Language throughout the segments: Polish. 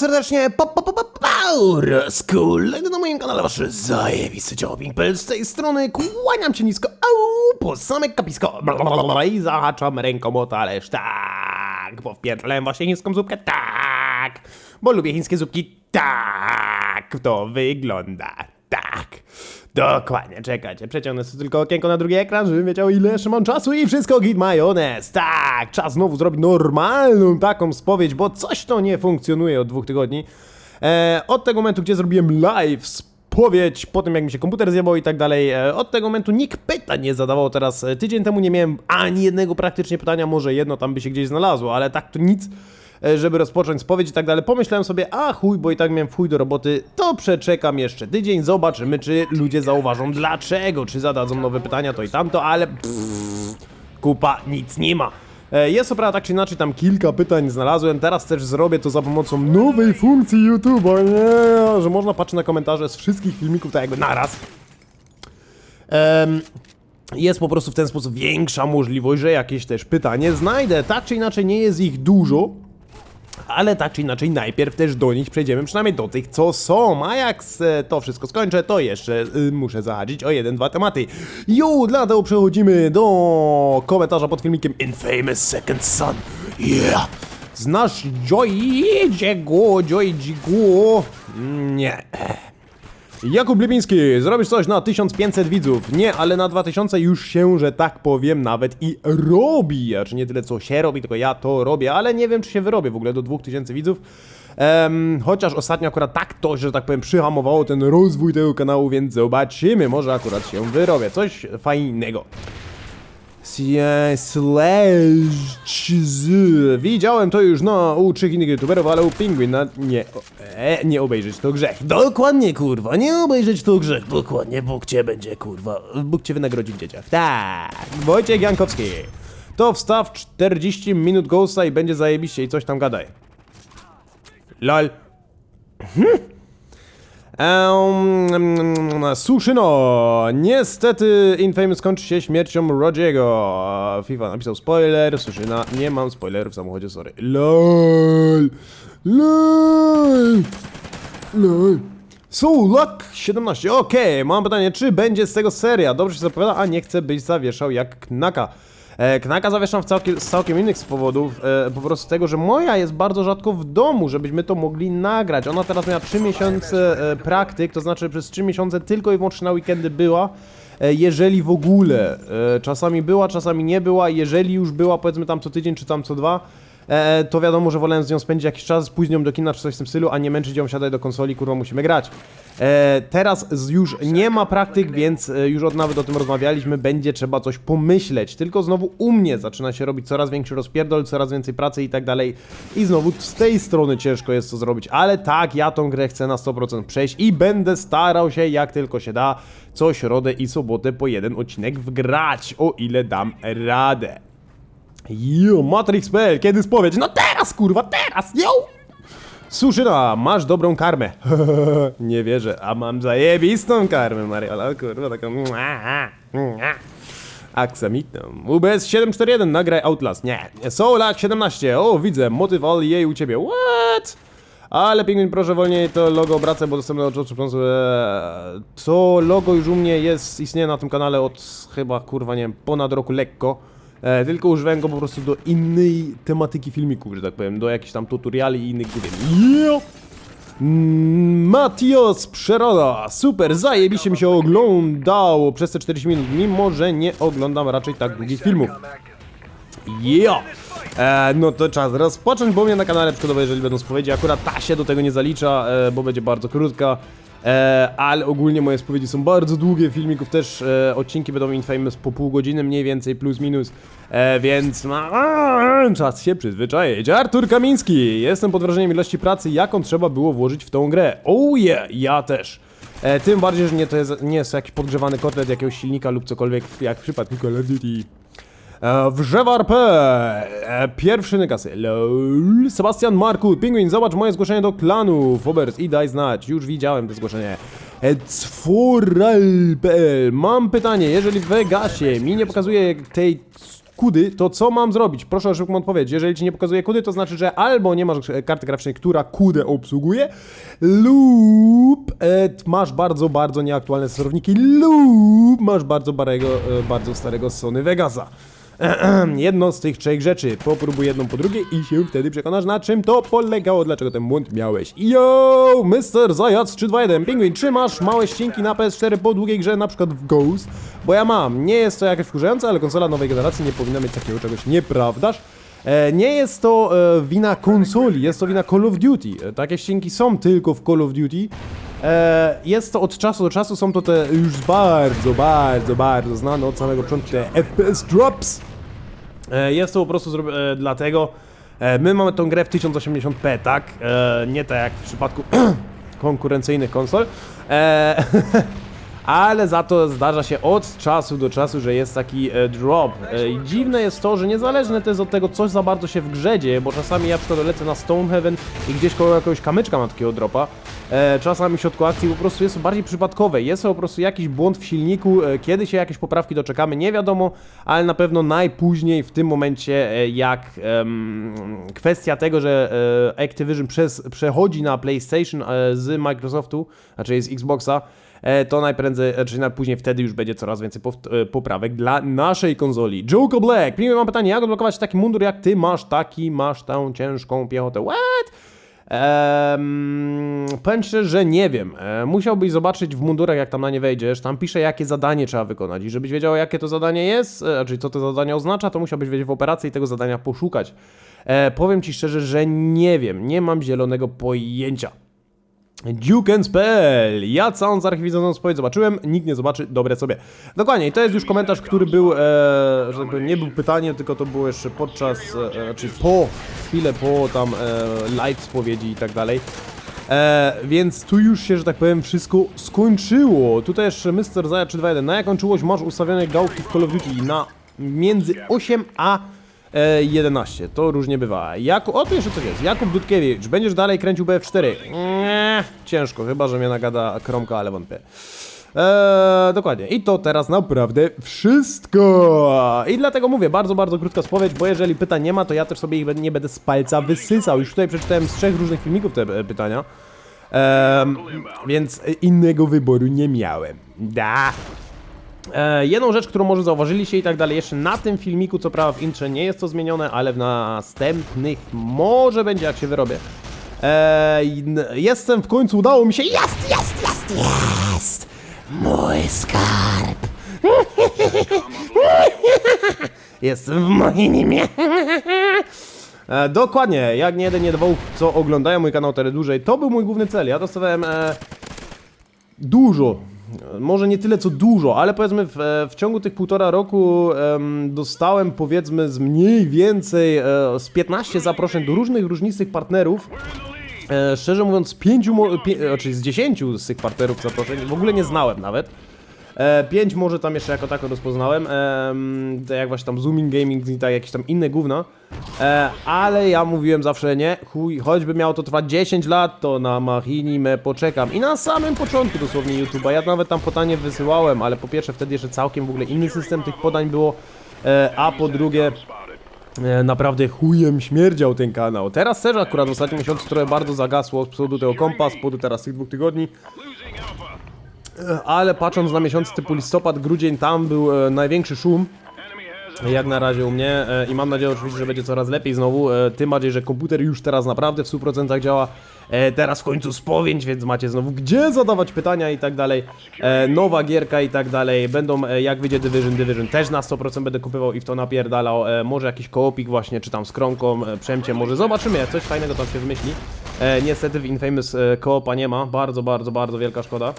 serdecznie, pa, pa, pa, pa, Power School, na moim kanale wasz zajebisty Jobbing.pl z tej strony, kłaniam cię nisko, au, po same kapisko, i zahaczam ręką o talerz, tak, bo wpierdolałem właśnie chińską zupkę, tak, bo lubię chińskie zupki, tak, to wygląda, tak. Dokładnie, czekajcie, przeciągnę sobie tylko okienko na drugi ekran, żebym wiedział ile jeszcze mam czasu i wszystko git majonez. Tak, czas znowu zrobić normalną taką spowiedź, bo coś to nie funkcjonuje od dwóch tygodni. E, od tego momentu, gdzie zrobiłem live spowiedź, po tym jak mi się komputer zjebał i tak dalej, e, od tego momentu nikt pytań nie zadawał, teraz e, tydzień temu nie miałem ani jednego praktycznie pytania, może jedno tam by się gdzieś znalazło, ale tak to nic żeby rozpocząć spowiedź i tak dalej. Pomyślałem sobie, a chuj, bo i tak miałem chuj do roboty, to przeczekam jeszcze tydzień, zobaczymy, czy ludzie zauważą dlaczego, czy zadadzą nowe pytania, to i tamto, ale pff, kupa, nic nie ma. E, Jest co prawda tak czy inaczej, tam kilka pytań znalazłem, teraz też zrobię to za pomocą nowej funkcji YouTube'a, nie, że można patrzeć na komentarze z wszystkich filmików tak jakby naraz. Em, jest po prostu w ten sposób większa możliwość, że jakieś też pytanie znajdę. Tak czy inaczej nie jest ich dużo, ale tak czy inaczej najpierw też do nich przejdziemy, przynajmniej do tych, co są. A jak to wszystko skończę, to jeszcze y, muszę zahaczyć o jeden, dwa tematy. Jo, dlatego przechodzimy do komentarza pod filmikiem Infamous Second Son. Yeah! Znasz Joy'ego, Joy'ego? Nie. Jakub Lipiński, zrobisz coś na 1500 widzów. Nie, ale na 2000 już się, że tak powiem, nawet i robi. Znaczy nie tyle co się robi, tylko ja to robię, ale nie wiem czy się wyrobię w ogóle do 2000 widzów. Em, chociaż ostatnio akurat tak to, że tak powiem, przyhamowało ten rozwój tego kanału, więc zobaczymy, może akurat się wyrobię. Coś fajnego. Widziałem to już no u trzech innych youtuberów, ale u Penguin na nie, e, nie obejrzeć to grzech. Dokładnie kurwa, nie obejrzeć to grzech. Dokładnie, Bóg cię będzie kurwa, Bóg cię wynagrodzi w dzieciach. Tak, Wojciech Jankowski. To wstaw 40 minut ghosta i będzie zajebiście i coś tam gadaj. LOL. Um, Suszyno! Niestety Infamous kończy się śmiercią Rogiego. FIFA napisał spoiler, Suszyna, nie mam spoilerów w samochodzie, sorry. LOL! LOL! LOL! Soulak 17, okej, mam pytanie, czy będzie z tego seria? Dobrze się zapowiada, a nie chcę być zawieszał jak Knaka. E, Knaka zawieszam w całkiem, z całkiem innych powodów, e, po prostu tego, że moja jest bardzo rzadko w domu, żebyśmy to mogli nagrać. Ona teraz miała 3 miesiące e, praktyk, to znaczy przez 3 miesiące tylko i wyłącznie na weekendy była, jeżeli w ogóle. Czasami była, czasami nie była, jeżeli już była powiedzmy tam co tydzień czy tam co dwa, e, to wiadomo, że wolałem z nią spędzić jakiś czas, pójść z nią do kina czy coś w tym stylu, a nie męczyć ją, siadaj do konsoli, kurwa musimy grać. E, teraz już nie ma praktyk, więc e, już od nawet o tym rozmawialiśmy, będzie trzeba coś pomyśleć. Tylko znowu u mnie zaczyna się robić coraz większy rozpierdol, coraz więcej pracy i tak dalej. I znowu z tej strony ciężko jest to zrobić, ale tak, ja tą grę chcę na 100% przejść i będę starał się jak tylko się da co środę i sobotę po jeden odcinek wgrać, o ile dam radę. Jo, Matrix.pl, kiedy spowiedź? No teraz, kurwa, teraz, yo! Suszyna, masz dobrą karmę. Nie wierzę, a mam zajebistą karmę, Mariola, kurwa, taką... Aksamitną. UBS 741, nagraj Outlast. Nie. Soulak 17, o widzę, motyw all jej u ciebie. What? Ale pingwin, proszę wolniej to logo obracę, bo dostępne od czasu To logo już u mnie jest, istnieje na tym kanale od chyba, kurwa, nie wiem, ponad roku lekko. E, tylko używałem go po prostu do innej tematyki filmików, że tak powiem, do jakichś tam tutoriali i innych. Mm, Matios Przeroda, super, zajebiście mi się oglądało przez te 40 minut, mimo że nie oglądam raczej tak długich filmów. Jo! E, no to czas rozpocząć, bo mnie na kanale przykładowo, jeżeli będą spowiedzi, akurat ta się do tego nie zalicza, e, bo będzie bardzo krótka. E, ale ogólnie moje spowiedzi są bardzo długie, filmików też, e, odcinki będą infamous po pół godziny mniej więcej, plus minus, e, więc a, czas się przyzwyczaić. Artur Kamiński, jestem pod wrażeniem ilości pracy, jaką trzeba było włożyć w tą grę. Oh yeah, ja też. E, tym bardziej, że nie, to jest, nie jest to jakiś podgrzewany kotlet jakiegoś silnika lub cokolwiek, jak w przypadku Call of Duty. E, Wrzewar P. E, pierwszy Nykasy. LOL. Sebastian Marku. Pingwin, zobacz moje zgłoszenie do klanu. Fobers i daj znać. Już widziałem to zgłoszenie. E, Cforal.pl. Mam pytanie. Jeżeli w Vegasie mi nie pokazuje tej kudy, to co mam zrobić? Proszę o szybką odpowiedź. Jeżeli ci nie pokazuje kudy, to znaczy, że albo nie masz karty graficznej, która kudę obsługuje, lub e, masz bardzo, bardzo nieaktualne sterowniki, lub masz bardzo, barego, e, bardzo starego Sony Vegasa. Jedno z tych trzech rzeczy. Popróbuj jedną po drugiej i się wtedy przekonasz na czym to polegało, dlaczego ten błąd miałeś. Yo, Mr. Zajac 321, Pingwin, czy masz małe ścinki na PS4 po długiej grze, na przykład w Ghost? Bo ja mam. Nie jest to jakieś wkurzające, ale konsola nowej generacji nie powinna mieć takiego czegoś, nieprawdaż? E, nie jest to e, wina konsoli, jest to wina Call of Duty. E, takie ścinki są tylko w Call of Duty. E, jest to od czasu do czasu, są to te już bardzo, bardzo, bardzo znane od samego początku te FPS drops. E, Jest to po prostu e, dlatego, e, my mamy tą grę w 1080p, tak? Nie tak jak w przypadku konkurencyjnych konsol. Ale za to zdarza się od czasu do czasu, że jest taki e, drop. E, I dziwne jest to, że niezależne to jest od tego, coś za bardzo się w grze dzieje, bo czasami ja przykład lecę na Stonehaven i gdzieś koło jakiegoś kamyczka mam takiego dropa. E, czasami w środku akcji po prostu jest bardziej przypadkowe. Jest po prostu jakiś błąd w silniku, kiedy się jakieś poprawki doczekamy, nie wiadomo, ale na pewno najpóźniej w tym momencie, jak kwestia tego, że Activision przez, przechodzi na PlayStation z Microsoftu, znaczy z Xboxa, to najprędzej, czy najpóźniej wtedy już będzie coraz więcej e, poprawek dla naszej konsoli. Joker Black, pierwsze mam pytanie, jak odblokować taki mundur, jak ty masz taki, masz tą ciężką piechotę? What? Ehm, powiem szczerze, że nie wiem. E, musiałbyś zobaczyć w mundurach, jak tam na nie wejdziesz. Tam pisze, jakie zadanie trzeba wykonać. I żebyś wiedział, jakie to zadanie jest, e, czyli co to zadanie oznacza, to musiałbyś wiedzieć w operacji i tego zadania poszukać. E, powiem ci szczerze, że nie wiem. Nie mam zielonego pojęcia. Dukens.pl Ja całą zarchiwizowaną spowiedź zobaczyłem, nikt nie zobaczy, dobre sobie. Dokładnie, i to jest już komentarz, który był, e, że powiem, nie był pytaniem, tylko to było jeszcze podczas, e, czy po, chwilę po tam e, live spowiedzi i tak dalej. E, więc tu już się, że tak powiem, wszystko skończyło. Tutaj jeszcze Mr. Zaja 321. Na jaką czułość masz ustawione gałki w Call of Duty? Na między 8 a e, 11. To różnie bywa. Jakub, o tu jeszcze coś jest. Jakub Dudkiewicz, będziesz dalej kręcił BF4? Nie, ciężko, chyba że mnie nagada Kromka, ale wątpię. Eee, dokładnie. I to teraz naprawdę wszystko. I dlatego mówię, bardzo, bardzo krótka spowiedź, bo jeżeli pytań nie ma, to ja też sobie ich nie będę z palca wysysał. Już tutaj przeczytałem z trzech różnych filmików te e, pytania. Ehm, więc e, innego wyboru nie miałem. Da. E, jedną rzecz, którą może zauważyliście i tak dalej, jeszcze na tym filmiku, co prawda w intrze nie jest to zmienione, ale w następnych może będzie, jak się wyrobię. E, jestem w końcu, udało mi się, jest, jest, jest, jest! Mój skarb! Jestem w moim. E, dokładnie, jak nie jeden, nie dwóch, co oglądają mój kanał tyle dłużej, to był mój główny cel. Ja dostawałem e, dużo. Może nie tyle co dużo, ale powiedzmy w, w ciągu tych półtora roku em, dostałem powiedzmy z mniej więcej e, z 15 zaproszeń do różnych różnistych partnerów. E, szczerze mówiąc, z pięciu, pie, znaczy z 10 z tych partnerów zaproszeń w ogóle nie znałem nawet. E, pięć może tam jeszcze jako tako rozpoznałem, em, tak jak właśnie tam Zooming Gaming i tak jakieś tam inne gówna, e, ale ja mówiłem zawsze nie, chuj, choćby miało to trwać 10 lat, to na Machinimę poczekam. I na samym początku dosłownie YouTube'a, ja nawet tam podanie wysyłałem, ale po pierwsze wtedy jeszcze całkiem w ogóle inny system tych podań było, e, a po drugie E, naprawdę chujem śmierdział ten kanał. Teraz też akurat w ostatnim miesiącu trochę bardzo zagasło z powodu tego kompa, z powodu teraz tych dwóch tygodni. E, Ale patrząc na miesiące typu listopad, grudzień, tam był e, największy szum. Jak na razie u mnie e, i mam nadzieję oczywiście, że będzie coraz lepiej znowu, tym bardziej, że komputer już teraz naprawdę w 100% działa. Teraz w końcu spowiedź, więc macie znowu gdzie zadawać pytania i tak dalej. Nowa gierka i tak dalej. Będą, jak wyjdzie Division, Division też na 100% będę kupował i w to napierdalał. Może jakiś koopik właśnie, czy tam z Przemcie, może zobaczymy, jak coś fajnego tam się wymyśli. Niestety w Infamous koopa nie ma, bardzo, bardzo, bardzo wielka szkoda.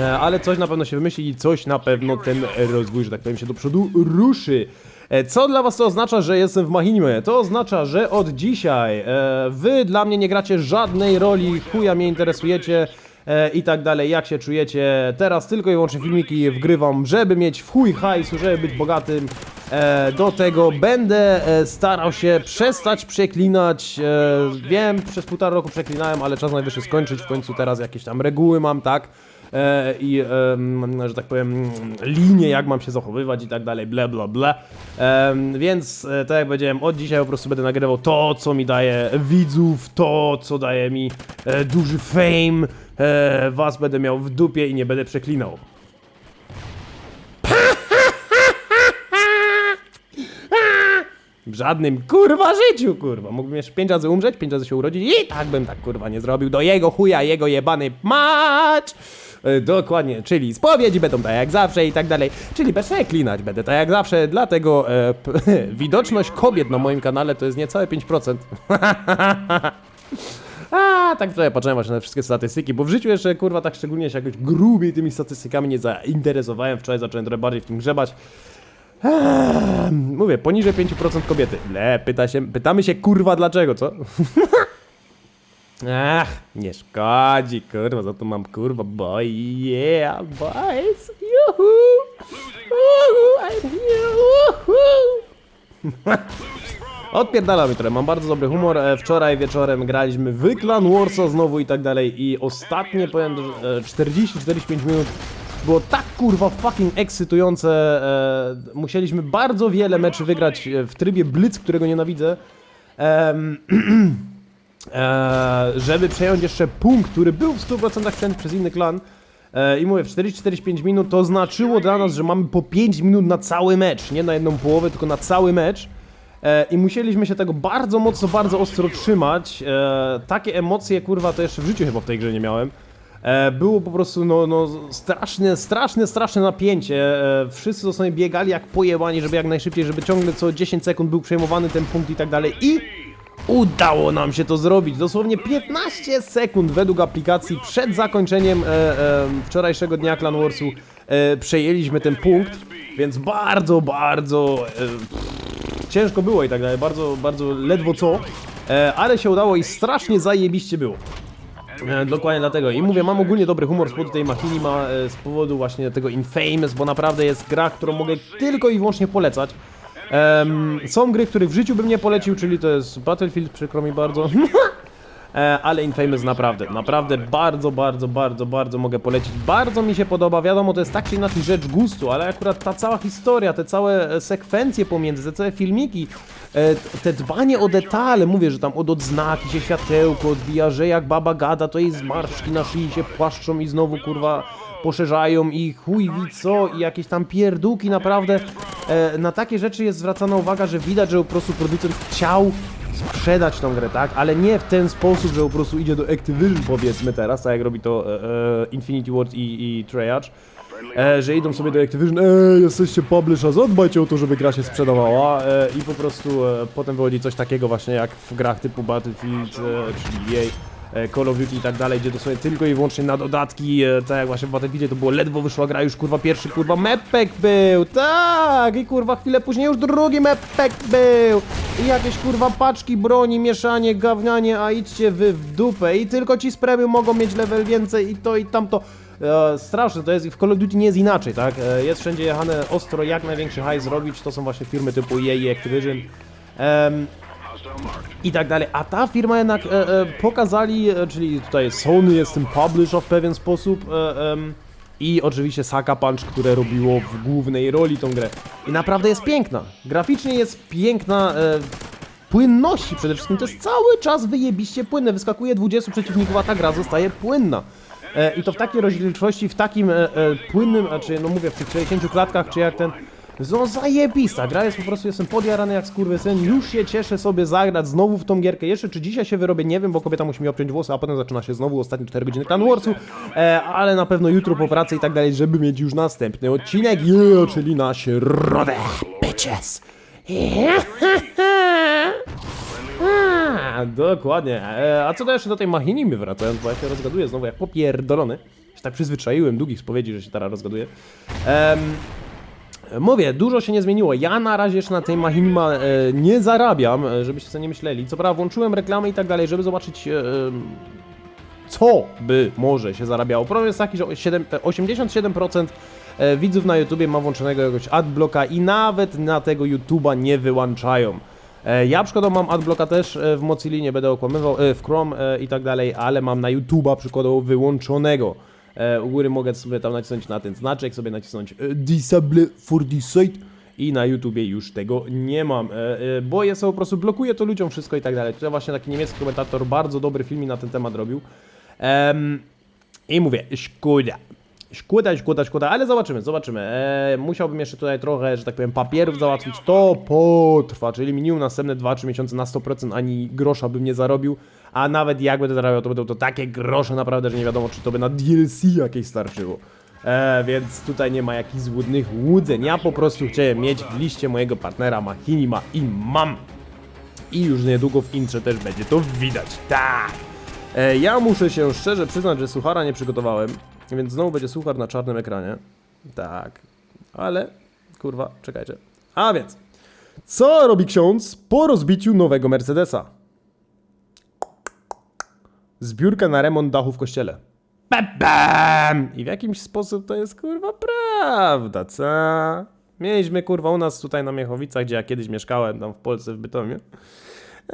E, ale coś na pewno się wymyśli i coś na pewno ten rozwój, że tak powiem, się do przodu ruszy. E, Co dla was to oznacza, że jestem w Machinime? To oznacza, że od dzisiaj e, wy dla mnie nie gracie żadnej roli, chuja mnie interesujecie e, i tak dalej, jak się czujecie. Teraz tylko i wyłącznie filmiki wgrywam, żeby mieć w chuj hajsu, żeby być bogatym. E, do tego będę e, starał się przestać przeklinać. E, wiem, przez półtora roku przeklinałem, ale czas najwyższy skończyć. W końcu teraz jakieś tam reguły mam, tak? E, i, że tak powiem, linie, jak mam się zachowywać i tak dalej, bla bla bla. Więc, e, tak jak powiedziałem, od dzisiaj po prostu będę nagrywał to, co mi daje widzów, to, co daje mi e, duży fame, was będę miał w dupie i nie będę przeklinał. W żadnym kurwa życiu, kurwa. Mógłbym jeszcze pięć razy umrzeć, pięć razy się urodzić i tak bym tak kurwa nie zrobił. Do jego chuja, jego jebany mać! E, Dokładnie, czyli spowiedzi będą tak jak zawsze i tak dalej. Czyli przeklinać będę tak jak zawsze, dlatego e, widoczność kobiet na moim kanale to jest niecałe 5%. A, tak wczoraj patrzyłem właśnie na wszystkie statystyki, bo w życiu jeszcze, kurwa, tak szczególnie się jakoś grubiej tymi statystykami nie zainteresowałem. Wczoraj zacząłem trochę bardziej w tym grzebać. Eee, Mówię, poniżej 5% kobiety. Le, pyta się, pytamy się, kurwa, dlaczego, co? Ach, nie szkodzi, kurwa, za to mam, kurwa, boy, yeah, boys, juhu, uhu, I'm here, uhu. Odpierdala mi trochę, mam bardzo dobry humor. E, Wczoraj wieczorem graliśmy w Clan Warsaw znowu i tak dalej i ostatnie, powiem, że, e, 40-45 minut było tak kurwa fucking ekscytujące. E, musieliśmy bardzo wiele meczy wygrać w trybie Blitz, którego nienawidzę. E, żeby przejąć jeszcze punkt, który był w 100% przejęty przez inny klan. E, I mówię, w 40-45 minut to znaczyło dla nas, że mamy po 5 minut na cały mecz. Nie na jedną połowę, tylko na cały mecz. E, I musieliśmy się tego bardzo mocno, bardzo ostro trzymać. E, takie emocje, kurwa, to jeszcze w życiu chyba w tej grze nie miałem. E, było po prostu, no, no, straszne, straszne, straszne napięcie. E, wszyscy dosłownie biegali jak pojebani, żeby jak najszybciej, żeby ciągle co 10 sekund był przejmowany ten punkt i tak dalej. I udało nam się to zrobić. Dosłownie 15 sekund według aplikacji przed zakończeniem e, e, wczorajszego dnia Clan Warsu e, przejęliśmy ten punkt. Więc bardzo, bardzo e, ciężko było i tak dalej, bardzo, bardzo ledwo co, e, ale się udało i strasznie zajebiście było. E, dokładnie dlatego. I mówię, mam ogólnie dobry humor z powodu tej machini, ma, e, z powodu właśnie tego Infamous, bo naprawdę jest gra, którą mogę tylko i wyłącznie polecać. Em, są gry, których w życiu bym nie polecił, czyli to jest Battlefield, przykro mi bardzo. E, ale Infamous naprawdę, naprawdę bardzo, bardzo, bardzo, bardzo mogę polecić. Bardzo mi się podoba, wiadomo, to jest tak czy inaczej rzecz gustu, ale akurat ta cała historia, te całe sekwencje pomiędzy, te całe filmiki, te dbanie o detale, mówię, że tam od odznaki się światełko odbija, że jak baba gada, to jej zmarszczki na szyi się płaszczą i znowu, kurwa, poszerzają i chuj wie co i jakieś tam pierdółki, naprawdę e, na takie rzeczy jest zwracana uwaga, że widać, że po prostu producent chciał sprzedać tą grę, tak? Ale nie w ten sposób, że po prostu idzie do Activision powiedzmy teraz, tak jak robi to e, e, Infinity Ward i, i Treyarch, e, że idą sobie do Activision, ej, jesteście publisher, zadbajcie o to, żeby gra się sprzedawała e, i po prostu e, potem wychodzi coś takiego właśnie jak w grach typu Battlefield, e, czyli EA, e, Call of Duty i tak dalej, gdzie dosłownie tylko i wyłącznie na dodatki, e, tak jak właśnie w Battlefieldzie to było ledwo wyszła gra, już kurwa pierwszy kurwa mepek był, tak i kurwa chwilę później już drugi mepek był i jakieś kurwa paczki broni, mieszanie, gawnianie, a idźcie wy w dupę i tylko ci z premium mogą mieć level więcej i to i tamto. E, straszne to jest i w Call of Duty nie jest inaczej, tak? E, jest wszędzie jechane ostro, jak największy hajs zrobić, to są właśnie firmy typu EA i Activision. I tak dalej. A ta firma jednak e, e, pokazali, e, czyli tutaj Sony jest tym publisher w pewien sposób e, i oczywiście Saka Punch, które robiło w głównej roli tą grę. I naprawdę jest piękna. Graficznie jest piękna. E, płynności przede wszystkim, to jest cały czas wyjebiście płynne. Wyskakuje 20 przeciwników, a ta gra zostaje płynna. E, I to w takiej rozdzielczości, w takim e, e, płynnym, a czy no mówię, w tych 60 klatkach, czy jak ten no zajebista, gra jest po prostu, jestem podjarany jak skurwysyn, już się cieszę sobie zagrać znowu w tą gierkę, jeszcze czy dzisiaj się wyrobię, nie wiem, bo kobieta musi mi obciąć włosy, a potem zaczyna się znowu ostatnie 4 godziny Clan Warsu, e, ale na pewno jutro po pracy i tak dalej, żeby mieć już następny odcinek, yeah, czyli na środę, bitches. A, dokładnie. E, a co to jeszcze do tej machinimy wracając, bo ja się rozgaduję znowu jak popierdolony. Się tak przyzwyczaiłem długich spowiedzi, że się teraz rozgaduję. Em, Mówię, dużo się nie zmieniło. Ja na razie jeszcze na tej machinima e, nie zarabiam, e, żebyście sobie nie myśleli. Co prawda włączyłem reklamę i tak dalej, żeby zobaczyć e, co by może się zarabiało. Problem jest taki, że 7, e, 87% e, widzów na YouTubie ma włączonego jakiegoś adblocka i nawet na tego YouTuba nie wyłączają. E, Ja przykładowo mam adblocka też e, w Mozilla, nie będę okłamywał, e, w Chrome i tak dalej, ale mam na YouTuba przykładowo wyłączonego. U góry mogę sobie tam nacisnąć na ten znaczek, sobie nacisnąć Disable for this site i na YouTubie już tego nie mam, bo jest po prostu blokuje to ludziom wszystko i tak dalej. To właśnie taki niemiecki komentator bardzo dobry film na ten temat robił. I mówię, szkoda. Szkoda, szkoda, szkoda, ale zobaczymy, zobaczymy. E, musiałbym jeszcze tutaj trochę, że tak powiem, papierów załatwić. To potrwa, czyli minimum następne 2-3 miesiące na 100%, ani grosza bym nie zarobił. A nawet jak będę zarabiał, to będą to takie grosze naprawdę, że nie wiadomo, czy to by na DLC jakieś starczyło. E, więc tutaj nie ma jakichś złudnych łudzeń. Ja po prostu chciałem mieć w liście mojego partnera Machinima i mam. I już niedługo w intrze też będzie to widać. Tak! E, ja muszę się szczerze przyznać, że suchara nie przygotowałem, więc znowu będzie suchar na czarnym ekranie. Tak. Ale, kurwa, czekajcie. A więc, co robi ksiądz po rozbiciu nowego Mercedesa? Zbiórka na remont dachu w kościele. Bam! I w jakimś sposób to jest kurwa prawda, co? Mieliśmy kurwa u nas tutaj na Miechowicach, gdzie ja kiedyś mieszkałem, tam w Polsce, w Bytomiu.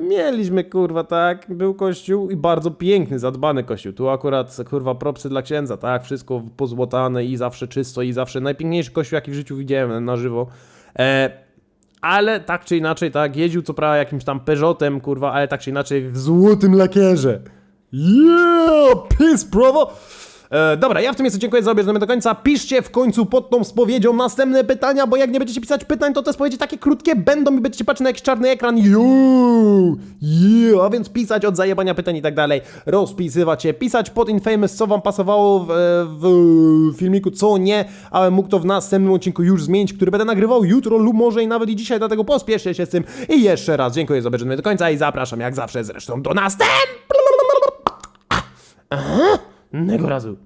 Mieliśmy kurwa, tak, był kościół i bardzo piękny, zadbany kościół. Tu akurat kurwa propsy dla księdza, tak, wszystko pozłotane i zawsze czysto i zawsze najpiękniejszy kościół, jaki w życiu widziałem na żywo. E, ale tak czy inaczej, tak, jeździł co prawda jakimś tam Peugeotem, kurwa, ale tak czy inaczej w złotym lakierze. Yeah, peace, bravo! E, dobra, ja w tym miejscu dziękuję za obejrzenie do końca. Piszcie w końcu pod tą spowiedzią następne pytania, bo jak nie będziecie pisać pytań, to te spowiedzi takie krótkie będą i będziecie patrzeć na jakiś czarny ekran. Yo, yeah, a więc pisać od zajebania pytań i tak dalej, rozpisywać się, pisać pod Infamous, co wam pasowało w, w filmiku, co nie, ale mógł to w następnym odcinku już zmienić, który będę nagrywał jutro lub może i nawet i dzisiaj, dlatego pospieszcie się z tym. I jeszcze raz dziękuję za obejrzenie do końca i zapraszam jak zawsze zresztą do następnego razu.